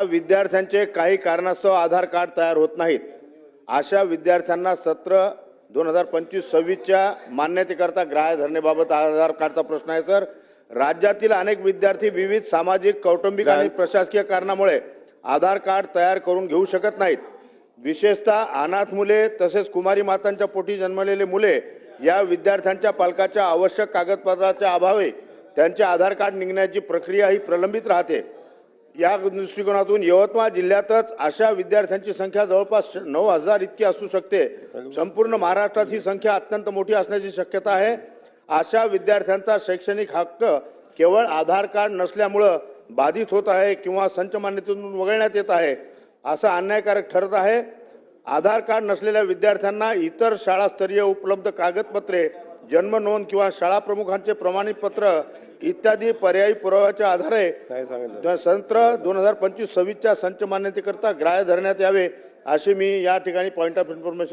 विद्यार्थ्यांचे काही कारणास्तव आधार कार्ड तयार होत नाहीत अशा विद्यार्थ्यांना सत्र दोन हजार पंचवीस सव्वीसच्या मान्यतेकरता ग्राह्य धरण्याबाबत आधार कार्डचा प्रश्न आहे सर. राज्यातील अनेक विद्यार्थी विविध सामाजिक कौटुंबिक आणि प्रशासकीय कारणामुळे आधार कार्ड तयार करून घेऊ शकत नाहीत. विशेषतः अनाथ मुले तसेच कुमारी मातांच्या पोटी जन्मलेले मुले या विद्यार्थ्यांच्या पालकाच्या आवश्यक कागदपत्राच्या अभावी त्यांचे आधार कार्ड निघण्याची प्रक्रिया ही प्रलंबित राहते. या दृष्टिकोनातून यवतमाळ जिल्ह्यातच अशा विद्यार्थ्यांची संख्या जवळपास नऊ हजार इतकी असू शकते. संपूर्ण महाराष्ट्रात ही संख्या अत्यंत मोठी असण्याची शक्यता आहे. अशा विद्यार्थ्यांचा शैक्षणिक हक्क केवळ आधार कार्ड नसल्यामुळं बाधित होत आहे किंवा संच मान्यतेतून वगळण्यात येत आहे असं अन्यायकारक ठरत आहे. आधार कार्ड नसलेल्या विद्यार्थ्यांना इतर शाळास्तरीय उपलब्ध कागदपत्रे जन्म नोंद किंवा शाळा प्रमुखांचे प्रमाणितपत्र इत्यादी पर्यायी पुराव्याच्या आधारे सत्र दोन हजार पंचवीस सव्वीसच्या संच मान्यतेकरता ग्राह्य धरण्यात यावे अशी मी या ठिकाणी पॉईंट ऑफ इन्फॉर्मेशन